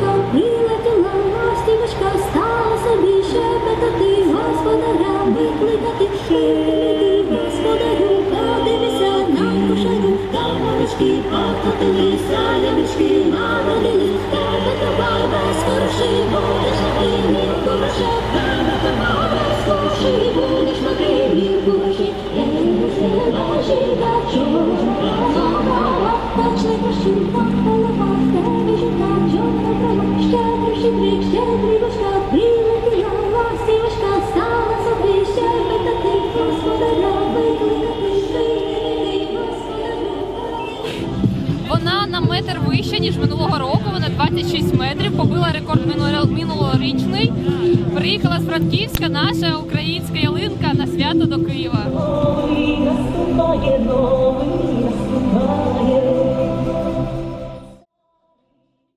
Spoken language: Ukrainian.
прилетіла ластівочка, стала собі щебетати, господаря викликати, Ти, господарю, подивися на кошару, там морячки покотилися, лямички народили, тебе та баба, скорши, будеш на крилі, куроче, тебе та баба, скорши, будеш на крилі, куроче, я не знаю, чого Вона на метр вища, ніж минулого року. Вона 26 метрів, побила рекорд минуло- минулорічний. Приїхала з Франківська наша українська ялинка на свято до Києва.